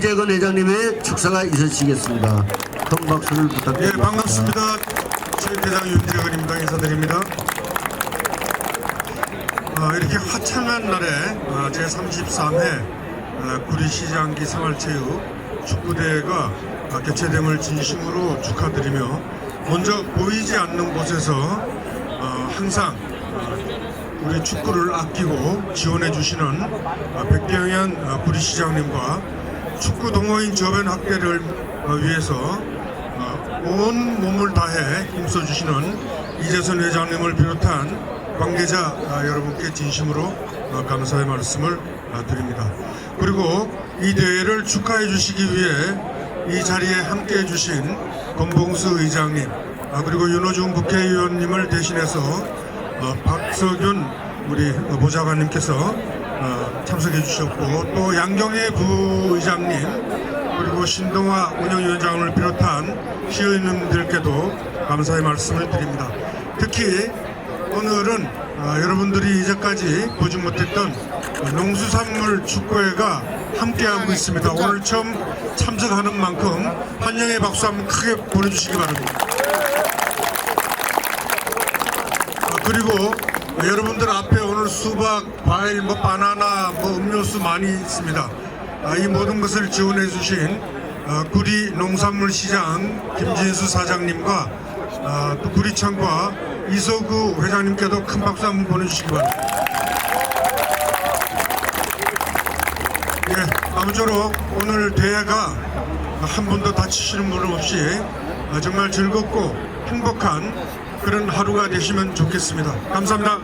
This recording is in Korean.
김재건 회장님의 축사가 있으시겠습니다. 큰 박수를 예, 부탁드립니다. 반갑습니다. 체육회장 윤재근입니다. 인사드립니다. 아, 이렇게 화창한 날에 아, 제33회 아, 구리시장기 생활체육 축구대회가 아, 개최됨을 진심으로 축하드리며 먼저 보이지 않는 곳에서 어, 항상 아, 우리 축구를 아끼고 지원해 주시는 아, 백경현 아, 구리시장님과 축구 동호인 저변 확대를 어, 위해서 어, 온 몸을 다해 힘써주시는 이재선 회장님을 비롯한 관계자 아, 여러분께 진심으로 어, 감사의 말씀을 아, 드립니다. 그리고 이 대회를 축하해 주시기 위해 이 자리에 함께 해 주신 권봉수 의장님 아, 그리고 윤호중 국회의원님을 대신해서 어, 박석윤 우리 어, 보좌관님께서 어, 참석해 주셨고 또 양경혜 부의장님 그리고 신동화 운영위원장을 비롯한 시의원님들께도 감사의 말씀을 드립니다. 특히 오늘은 어, 여러분들이 이제까지 보지 못했던 농수산물 축구회가 함께하고 있습니다. 오늘 처음 참석하는 만큼 환영의 박수 한번 크게 보내주시기 바랍니다. 아, 그리고 여러분들 앞에 수박, 과일, 뭐 바나나, 뭐 음료수 많이 있습니다. 아, 이 모든 것을 지원해 주신 아, 구리 농산물 시장 김진수 사장님과 아, 또 구리창과 이소구 회장님께도 큰 박수 한번 보내주시기 바랍니다. 예, 아무쪼록 오늘 대회가 한 분도 다치시는 분 없이 아, 정말 즐겁고 행복한 그런 하루가 되시면 좋겠습니다. 감사합니다.